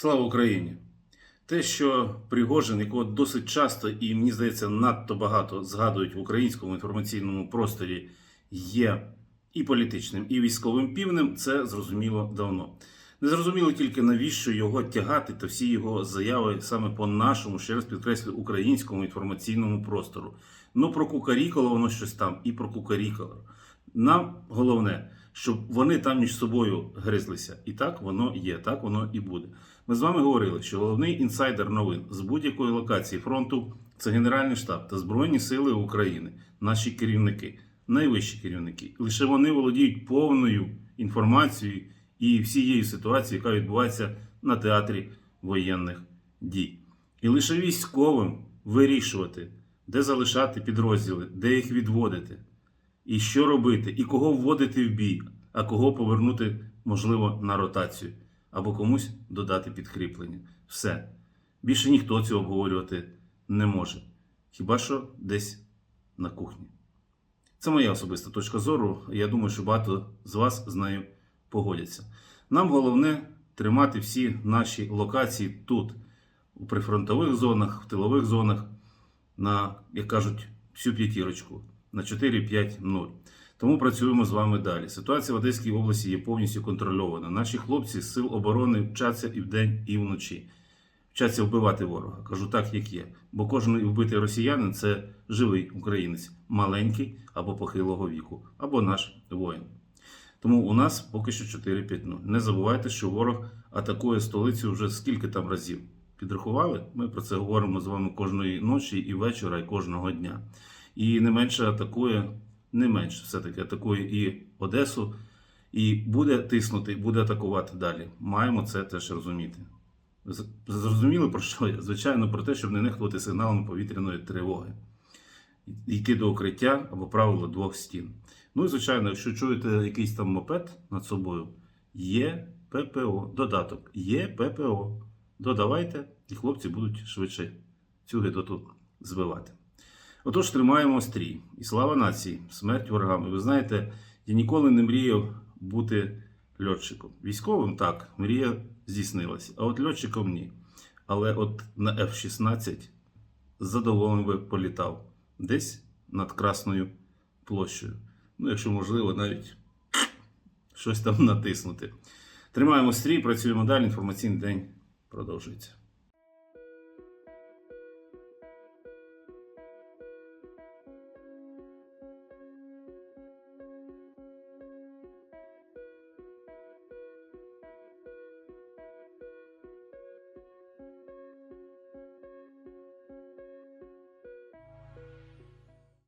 Слава Україні! Те, що Пригожин, якого досить часто і мені здається надто багато згадують в українському інформаційному просторі, є і політичним, і військовим півнем, це зрозуміло давно. Не зрозуміло тільки навіщо його тягати та всі його заяви саме по нашому, ще раз підкреслю, українському інформаційному простору. Ну про кукарікало воно щось там і про кукарікало. Нам головне, щоб вони там між собою гризлися. І так воно є, так воно і буде. Ми з вами говорили, що головний інсайдер новин з будь-якої локації фронту це Генеральний штаб та Збройні Сили України, наші керівники, найвищі керівники. Лише вони володіють повною інформацією і всією ситуацією, яка відбувається на театрі воєнних дій. І лише військовим вирішувати, де залишати підрозділи, де їх відводити, і що робити, і кого вводити в бій, а кого повернути, можливо, на ротацію, або комусь додати підкріплення. Все. Більше ніхто цього обговорювати не може. Хіба що десь на кухні. Це моя особиста точка зору. Я думаю, що багато з вас з нею погодяться. Нам головне тримати всі наші локації тут, у прифронтових зонах, в тилових зонах, на, як кажуть, всю п'ятірочку на 4-5-0. Тому працюємо з вами далі. Ситуація в Одеській області є повністю контрольована. Наші хлопці з сил оборони вчаться і вдень, і вночі. Вчаться вбивати ворога. Кажу так, як є. Бо кожен вбитий росіянин це живий українець, маленький або похилого віку, або наш воїн. Тому у нас поки що 4-5-0. Не забувайте, що ворог атакує столицю вже скільки там разів. Підрахували? Ми про це говоримо з вами кожної ночі і вечора, і кожного дня. І не менше атакує, не менше все-таки атакує і Одесу, і буде тиснути, буде атакувати далі. Маємо це теж розуміти. Зрозуміли про що я? Звичайно, про те, щоб не нехтувати сигналами повітряної тривоги. Йти до укриття або правило двох стін. Ну і звичайно, якщо чуєте якийсь там мопед над собою, є ППО, додаток, є ППО. Додавайте, і хлопці будуть швидше цю гидоту збивати. Отож, тримаємо стрій. І слава нації, смерть ворогам. І ви знаєте, я ніколи не мріяв бути льотчиком. Військовим так, мрія здійснилася, а от льотчиком ні. Але от на F-16 з задоволенням би політав десь над Красною площею. Ну, якщо можливо, навіть щось там натиснути. Тримаємо стрій, працюємо далі. Інформаційний день продовжується.